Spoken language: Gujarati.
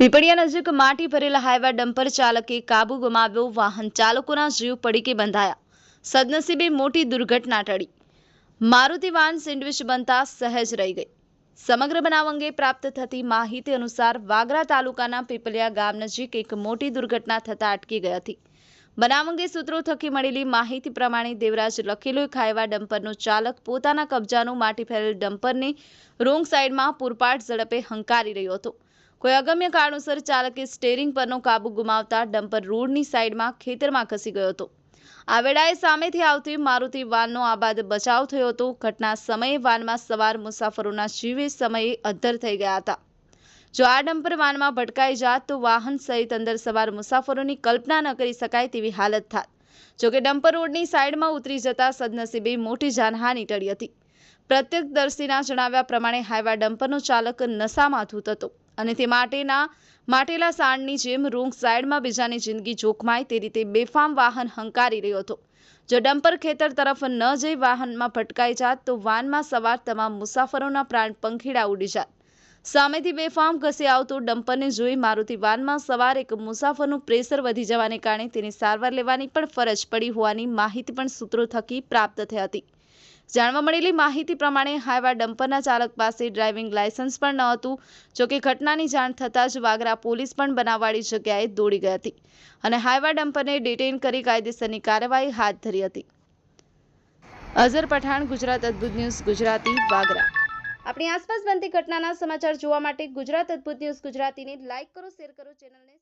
પીપળિયા નજીક માટી ભરેલા હાઈવા ડમ્પર ચાલકે કાબુ ગુમાવ્યો, વાહન ચાલકોના જીવ પડીકે બંધાયા. સદનસીબે મોટી દુર્ઘટના ટળી. મારુતિ વાન સેન્ડવિચ બનતા સહેજ રહી ગઈ. સમગ્ર બનાવ અંગે પ્રાપ્ત થતી માહિતી અનુસાર વાગરા તાલુકાના પીપળિયા ગામ નજીક એક મોટી દુર્ઘટના થતાં અટકી ગઈ હતી. બનાવ અંગે સૂત્રો થકી મળેલી માહિતી પ્રમાણે દેવરાજ લખેલો ખાયવા ડમ્પરનો ચાલક પોતાના કબજાનું માટી ફેરેલ ડમ્પરની રોંગ સાઈડમાં પૂરપાટ ઝડપે હંકારી રહ્યો હતો. કોઈ અગમ્ય કારણોસર ચાલકે સ્ટેરિંગ પરનો કાબુ ગુમાવતા ડમ્પર રોડની સાઈડમાં ખેતરમાં ખસી ગયો હતો. આ વેળાએ સામેથી આવતી મારુતિ વાનનો આબાદ બચાવ થયો હતો. ઘટના સમયે વાનમાં સવાર મુસાફરોના જીવે સમયે અદ્ધર થઈ ગયા હતા. જો આ ડમ્પર વાનમાં ભટકાઈ જાત, તો વાહન સહિત અંદર સવાર મુસાફરોની કલ્પના ન કરી શકાય તેવી હાલત થાત. જોકે ડમ્પર રોડની સાઈડમાં ઉતરી જતા સદનસીબે મોટી જાનહાની ટળી હતી. પ્રત્યક્ષદર્શીના જણાવ્યા પ્રમાણે હાઈવા ડમ્પરનો ચાલક નશામાં ધૂત હતો અને તે માટેના માટેલા સાણની જેમ રોંગ સાઈડમાં બીજાની જિંદગી જોખમાય તે રીતે બેફામ વાહન હંકારી રહ્યો હતો. જો ડમ્પર ખેતર તરફ ન જઈ વાહનમાં ભટકાઈ જાત, તો વાનમાં સવાર તમામ મુસાફરોના પ્રાણ પંખીડા ઉડી જાત. સામેથી બેફામ ઘસી આવતો ડમ્પરને જોઈ મારુતિ વાનમાં સવાર એક મુસાફરનું પ્રેશર વધી જવાને કારણે તેની સારવાર લેવાની પણ ફરજ પડી હોવાની માહિતી પણ સૂત્રો થકી પ્રાપ્ત થઈ હતી. જાણવા મળેલી માહિતી પ્રમાણે હાઈવા ડમ્પરના ચાલક પાસે ડ્રાઇવિંગ લાયસન્સ પણ ન હતું જોકે ઘટનાની જાણ થતાં જ વાગરા પોલીસ પણ બનાવવાળી જગ્યાએ દોડી ગઈ હતી અને હાઈવા ડમ્પરને ડિટેઇન કરી કાયદેસરની કાર્યવાહી હાથ ધરી હતી. અઝર પઠાણ, ગુજરાત અદ્ભુત ન્યૂઝ, ગુજરાતી, વાગરા. આપણી આસપાસ બનતી ઘટનાના સમાચાર જોવા માટે ગુજરાત અદ્ભુત ન્યૂઝ ગુજરાતીને લાઇક કરો, શેર કરો, ચેનલને